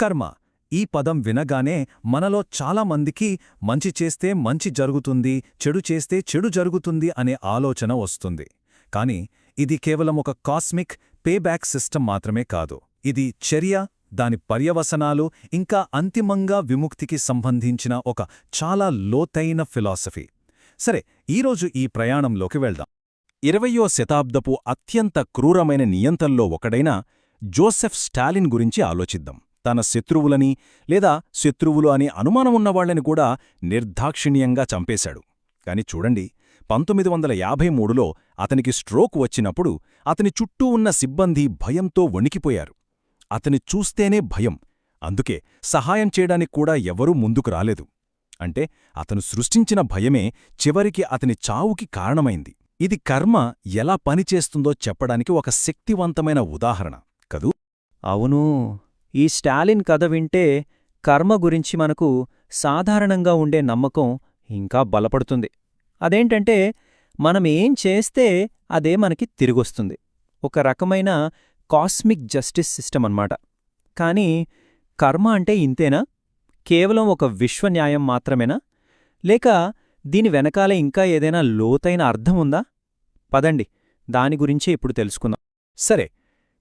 కర్మ. ఈ పదం వినగానే మనలో చాలామందికి మంచి చేస్తే మంచి జరుగుతుంది చెడు చేస్తే చెడు జరుగుతుంది అనే ఆలోచన వస్తుంది. కాని ఇది కేవలం ఒక కాస్మిక్ పేబ్యాక్ సిస్టమ్ మాత్రమే కాదు. ఇది చర్య దాని పర్యవసనాలు ఇంకా అంతిమంగా విముక్తికి సంబంధించిన ఒక చాలా లోతైన ఫిలాసఫీ. సరే ఈరోజు ఈ ప్రయాణంలోకి వెళ్దాం. ఇరవయో శతాబ్దపు అత్యంత క్రూరమైన నియంతల్లో ఒకడైన జోసెఫ్ స్టాలిన్ గురించి ఆలోచిద్దాం. తన శత్రువులని లేదా శత్రువులు అని అనుమానం ఉన్నవాళ్ళని కూడా నిర్దాక్షిణ్యంగా చంపేశాడు. కాని చూడండి పంతొమ్మిది వందల యాభై మూడులో అతనికి స్ట్రోక్ వచ్చినప్పుడు అతని చుట్టూ ఉన్న సిబ్బంది భయంతో వణికిపోయారు. అతని చూస్తేనే భయం. అందుకే సహాయం చేయడానికి కూడా ఎవరూ ముందుకు రాలేదు. అంటే అతను సృష్టించిన భయమే చివరికి అతని చావుకి కారణమైంది. ఇది కర్మ ఎలా పనిచేస్తుందో చెప్పడానికి ఒక శక్తివంతమైన ఉదాహరణ. కదూ? అవును. ఈ స్టాలిన్ కథ వింటే కర్మ గురించి మనకు సాధారణంగా ఉండే నమ్మకం ఇంకా బలపడుతుంది. అదేంటంటే మనం ఏం చేస్తే అదే మనకి తిరిగొస్తుంది. ఒక రకమైన కాస్మిక్ జస్టిస్ సిస్టమ్ అన్నమాట. కానీ కర్మ అంటే ఇంతేనా? కేవలం ఒక విశ్వన్యాయం మాత్రమేనా? లేక దీని వెనకాల ఇంకా ఏదైనా లోతైన అర్థం ఉందా? పదండి దాని గురించే ఇప్పుడు తెలుసుకుందాం. సరే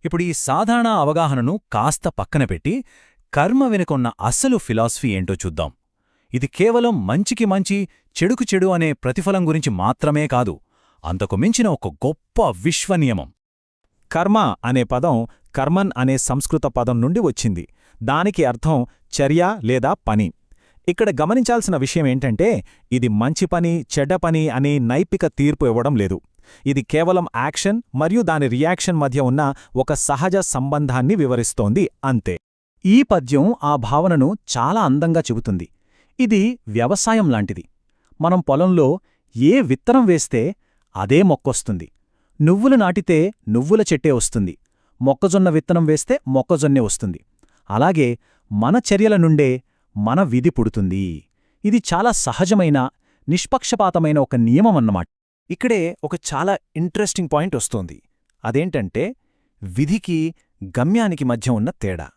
ఇప్పుడు ఈ సాధారణ అవగాహనను కాస్త పక్కన పెట్టి కర్మ వెనుకొన్న అసలు ఫిలాసఫీ ఏంటో చూద్దాం. ఇది కేవలం మంచికి మంచి చెడుకు చెడు అనే ప్రతిఫలం గురించి మాత్రమే కాదు అంతకు మించిన ఒక గొప్ప విశ్వనియమం. కర్మ అనే పదం కర్మన్ అనే సంస్కృత పదం నుండి వచ్చింది. దానికి అర్థం చర్య లేదా పని. ఇక్కడ గమనించాల్సిన విషయం ఏంటంటే ఇది మంచి పని చెడ్డ పని అని నైపిక తీర్పు ఇవ్వడం లేదు. ఇది కేవలం యాక్షన్ మరియు దాని రియాక్షన్ మధ్య ఉన్న ఒక సహజ సంబంధాన్ని వివరిస్తోంది అంతే. ఈ పద్యం ఆ భావనను చాలా అందంగా చెబుతుంది. ఇది వ్యవసాయం లాంటిది. మనం పొలంలో ఏ విత్తనం వేస్తే అదే మొక్కొస్తుంది. నువ్వులు నాటితే నువ్వుల చెట్టే వస్తుంది. మొక్కజొన్న విత్తనం వేస్తే మొక్కజొన్నే వస్తుంది. అలాగే మన చర్యల నుండే మన విధి పుడుతుంది. ఇది చాలా సహజమైన నిష్పక్షపాతమైన ఒక నియమం అన్నమాట ఇక్కడే ఒక చాలా ఇంట్రెస్టింగ్ పాయింట్ వస్తోంది. అదేంటంటే విధికి గమ్యానికి మధ్య ఉన్న తేడా.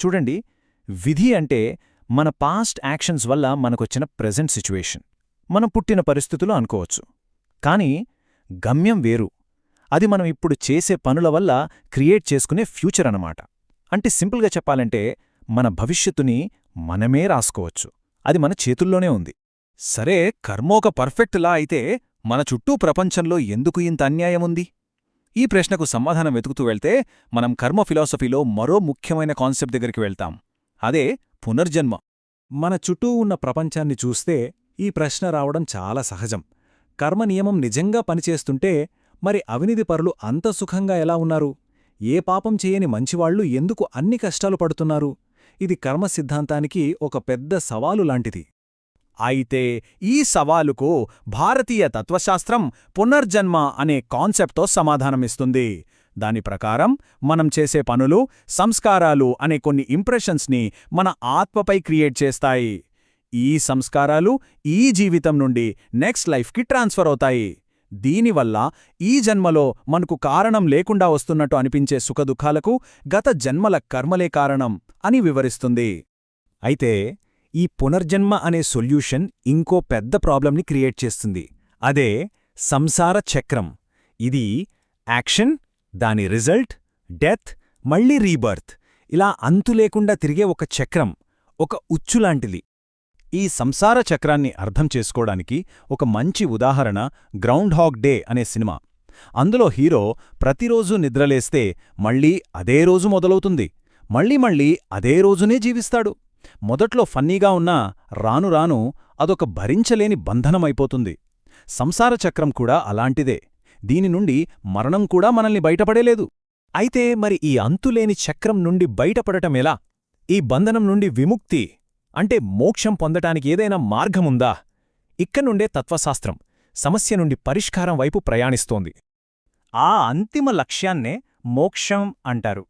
చూడండి విధి అంటే మన పాస్ట్ యాక్షన్స్ వల్ల మనకొచ్చిన ప్రెజెంట్ సిచ్యువేషన్. మనం పుట్టిన పరిస్థితులు అనుకోవచ్చు. కానీ గమ్యం వేరు. అది మనం ఇప్పుడు చేసే పనుల వల్ల క్రియేట్ చేసుకునే ఫ్యూచర్ అనమాట అంటే సింపుల్గా చెప్పాలంటే మన భవిష్యత్తుని మనమే రాసుకోవచ్చు. అది మన చేతుల్లోనే ఉంది. సరే కర్మోక పర్ఫెక్ట్ లా అయితే మన చుట్టూ ప్రపంచంలో ఎందుకు ఇంత అన్యాయముంది ఈ ప్రశ్నకు సమాధానం వెతుకుతూ వెళ్తే మనం కర్మ ఫిలాసఫీలో మరో ముఖ్యమైన కాన్సెప్ట్ దగ్గరికి వెళ్తాం. అదే పునర్జన్మ. మన చుట్టూ ఉన్న ప్రపంచాన్ని చూస్తే ఈ ప్రశ్న రావడం చాలా సహజం. కర్మ నియమం నిజంగా పనిచేస్తుంటే మరి అవినిధి పరులు అంత సుఖంగా ఎలా ఉన్నారు? ఏ పాపం చేయని మంచివాళ్ళు ఎందుకు అన్ని కష్టాలు పడుతున్నారు? ఇది కర్మ సిద్ధాంతానికి ఒక పెద్ద సవాలు లాంటిది. అయితే ఈ సవాలుకు భారతీయ తత్వశాస్త్రం పునర్జన్మ అనే కాన్సెప్ట్తో సమాధానమిస్తుంది. దాని ప్రకారం మనం చేసే పనులు సంస్కారాలు అనే కొన్ని ఇంప్రెషన్స్ని మన ఆత్మపై క్రియేట్ చేస్తాయి. ఈ సంస్కారాలు ఈ జీవితం నుండి నెక్స్ట్ లైఫ్కి ట్రాన్స్ఫర్ అవుతాయి. దీనివల్ల ఈ జన్మలో మనకు కారణం లేకుండా వస్తున్నట్టు అనిపించే సుఖదుఖాలకు గత జన్మల కర్మలే కారణం అని వివరిస్తుంది. అయితే ఈ పునర్జన్మ అనే సొల్యూషన్ ఇంకో పెద్ద ప్రాబ్లంని క్రియేట్ చేస్తుంది. అదే సంసార చక్రం. ఇది యాక్షన్ దాని రిజల్ట్ డెత్ మళ్ళీ రీబర్త్. ఇలా అంతులేకుండా తిరిగే ఒక చక్రం ఒక ఉచ్చులాంటిది ఈ సంసార చక్రాన్ని అర్థం చేసుకోవడానికి ఒక మంచి ఉదాహరణ గ్రౌండ్ హాక్ డే అనే సినిమా. అందులో హీరో ప్రతిరోజూ నిద్రలేస్తే మళ్ళీ అదే రోజు మొదలవుతుంది. మళ్ళీ మళ్ళీ అదే రోజునే జీవిస్తాడు. మొదట్లో ఫన్నీగా ఉన్నా రాను రాను అదొక భరించలేని బంధనమైపోతుంది. సంసార చక్రం కూడా అలాంటిదే. దీని నుండి మరణం కూడా మనల్ని బయటపడేలేదు. అయితే మరి ఈ అంతులేని చక్రం నుండి బయటపడటమెలా ఈ బంధనం నుండి విముక్తి అంటే మోక్షం పొందటానికి ఏదైనా మార్గముందా? ఇక్కనుండే తత్వశాస్త్రం సమస్య నుండి పరిష్కారం వైపు ప్రయాణిస్తోంది. ఆ అంతిమ లక్ష్యాన్నే మోక్షం అంటారు.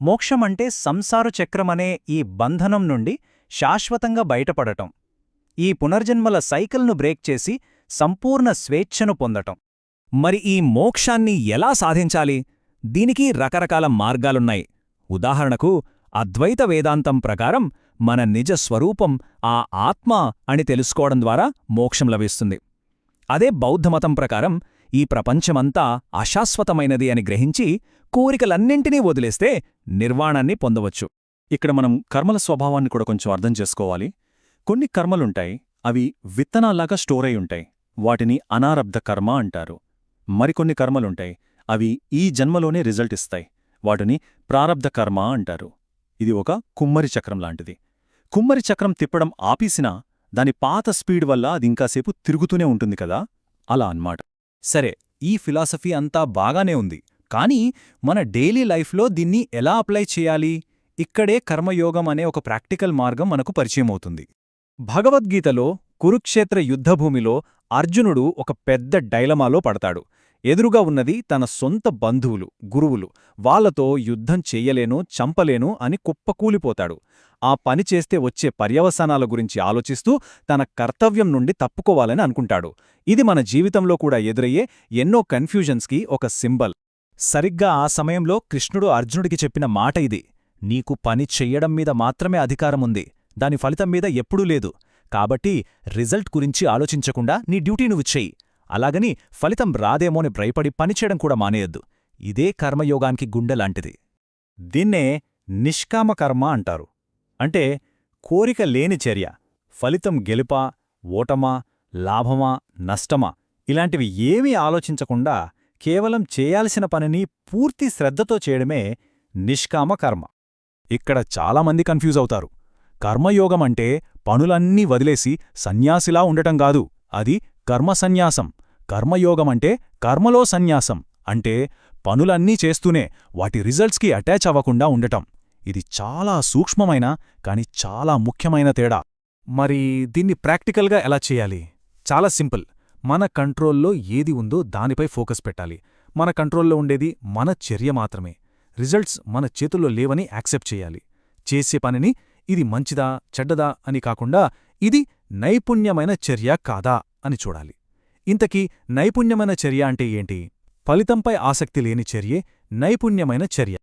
మోక్షమంటే సంసార చక్రమనే ఈ బంధనం నుండి శాశ్వతంగా బయటపడటం. ఈ పునర్జన్మల సైకిల్ను బ్రేక్ చేసి సంపూర్ణ స్వేచ్ఛను పొందటం. మరి ఈ మోక్షాన్ని ఎలా సాధించాలి? దీనికి రకరకాల మార్గాలున్నాయి. ఉదాహరణకు అద్వైత వేదాంతం ప్రకారం మన నిజ స్వరూపం ఆ ఆత్మ అని తెలుసుకోవడం ద్వారా మోక్షం లభిస్తుంది. అదే బౌద్ధమతం ప్రకారం ఈ ప్రపంచమంతా అశాశ్వతమైనది అని గ్రహించి కోరికలన్నింటినీ వదిలేస్తే నిర్వాణాన్ని పొందవచ్చు. ఇక్కడ మనం కర్మల స్వభావాన్ని కూడా కొంచెం అర్థం చేసుకోవాలి. కొన్ని కర్మలుంటాయి అవి విత్తనాల్లాగా స్టోర్ అయి ఉంటాయి. వాటిని అనారబ్ధ కర్మ అంటారు. మరికొన్ని కర్మలుంటాయి అవి ఈ జన్మలోనే రిజల్ట్ ఇస్తాయి. వాటిని ప్రారబ్ధ కర్మ అంటారు. ఇది ఒక కుమ్మరి చక్రం లాంటిది. కుమ్మరి చక్రం తిప్పడం ఆపేసినా దాని పాత స్పీడ్ వల్ల అది ఇంకాసేపు తిరుగుతూనే ఉంటుంది కదా? అలా అన్మాట సరే ఈ ఫిలాసఫీ అంతా బాగానే ఉంది కానీ మన డైలీ లైఫ్లో దీన్ని ఎలా అప్లై చేయాలి? ఇక్కడే కర్మయోగం అనే ఒక ప్రాక్టికల్ మార్గం మనకు పరిచయమవుతుంది. భగవద్గీతలో కురుక్షేత్ర యుద్ధభూమిలో అర్జునుడు ఒక పెద్ద డైలమాలో పడతాడు. ఎదురుగా ఉన్నది తన సొంత బంధువులు గురువులు. వాళ్ళతో యుద్ధం చెయ్యలేను చంపలేను అని కుప్పకూలిపోతాడు. ఆ పని చేస్తే వచ్చే పర్యవసానాల గురించి ఆలోచిస్తూ తన కర్తవ్యం నుండి తప్పుకోవాలని అనుకుంటాడు. ఇది మన జీవితంలో కూడా ఎదురయ్యే ఎన్నో కన్ఫ్యూజన్స్కి ఒక సింబల్. సరిగ్గా ఆ సమయంలో కృష్ణుడు అర్జునుడికి చెప్పిన మాట ఇది. నీకు పని చెయ్యడం మీద మాత్రమే అధికారముంది దాని ఫలితం మీద ఎప్పుడూ లేదు. కాబట్టి రిజల్ట్ గురించి ఆలోచించకుండా నీ డ్యూటీ నువ్వు చెయ్యి. అలాగని ఫలితం రాదేమోని భయపడి పనిచేయడం కూడా మానేయొద్దు. ఇదే కర్మయోగానికి గుండెలాంటిది దీన్నే నిష్కామ కర్మ అంటారు. అంటే కోరిక లేని చర్య. ఫలితం గెలుపా ఓటమా లాభమా నష్టమా ఇలాంటివి ఏమీ ఆలోచించకుండా కేవలం చేయాల్సిన పనిని పూర్తి శ్రద్ధతో చేయడమే నిష్కామ కర్మ. ఇక్కడ చాలామంది కన్ఫ్యూజ్ అవుతారు. కర్మయోగం అంటే పనులన్నీ వదిలేసి సన్యాసిలా ఉండటం కాదు. అది కర్మసన్యాసం కర్మయోగమంటే కర్మలో సన్యాసం. అంటే పనులన్నీ చేస్తూనే వాటి రిజల్ట్స్కి అటాచ్ అవ్వకుండా ఉండటం. ఇది చాలా సూక్ష్మమైన కాని చాలా ముఖ్యమైన తేడా. మరి దీన్ని ప్రాక్టికల్గా ఎలా చేయాలి? చాలా సింపుల్. మన కంట్రోల్లో ఏది ఉందో దానిపై ఫోకస్ పెట్టాలి. మన కంట్రోల్లో ఉండేది మన చర్య మాత్రమే. రిజల్ట్స్ మన చేతుల్లో లేవని యాక్సెప్ట్ చేయాలి. చేసే పనిని ఇది మంచిదా చెడ్డదా అని కాకుండా ఇది నైపుణ్యమైన చర్య కాదా? అని చూడాలి. ఇంతకీ నైపుణ్యమైన చర్య అంటే ఏంటి? ఫలితంపై ఆసక్తి లేని చర్యే నైపుణ్యమైన చర్య.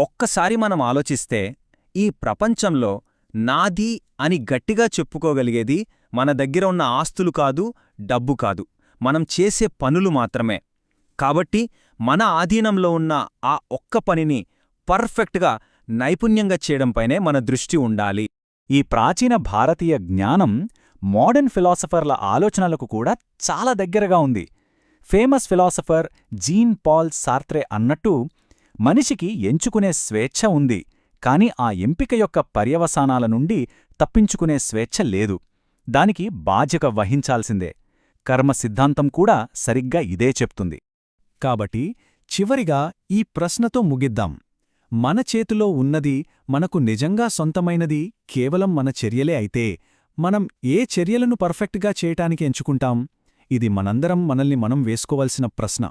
ఒక్కసారి మనం ఆలోచిస్తే ఈ ప్రపంచంలో నాది అని గట్టిగా చెప్పుకోగలిగేది మన దగ్గర ఉన్న ఆస్తులు కాదు డబ్బు కాదు. మనం చేసే పనులు మాత్రమే. కాబట్టి మన ఆధీనంలో ఉన్న ఆ ఒక్క పనిని పర్ఫెక్ట్గా నైపుణ్యంగా చేయడంపైనే మన దృష్టి ఉండాలి. ఈ ప్రాచీన భారతీయ జ్ఞానం మోడర్న్ ఫిలాసఫర్ల ఆలోచనలకు కూడా చాలా దగ్గరగా ఉంది. Famous philosopher Jean Paul Sartre అన్నట్టు మనిషికి ఎంచుకునే స్వేచ్ఛ ఉంది కాని ఆ ఎంపిక యొక్క పర్యవసానాల నుండి తప్పించుకునే స్వేచ్ఛ లేదు. దానికి బాధ్యత వహించాల్సిందే. కర్మ సిద్ధాంతం కూడా సరిగ్గా ఇదే చెప్తుంది. కాబట్టి చివరిగా ఈ ప్రశ్నతో ముగిద్దాం. మన చేతిలో ఉన్నది మనకు నిజంగా సొంతమైనది కేవలం మన చర్యలే అయితే మనం ఏ చర్యలను పర్ఫెక్ట్గా చేయటానికి ఎంచుకుంటాం? ఇది మనందరం మనల్ని మనం వేసుకోవలసిన ప్రశ్న.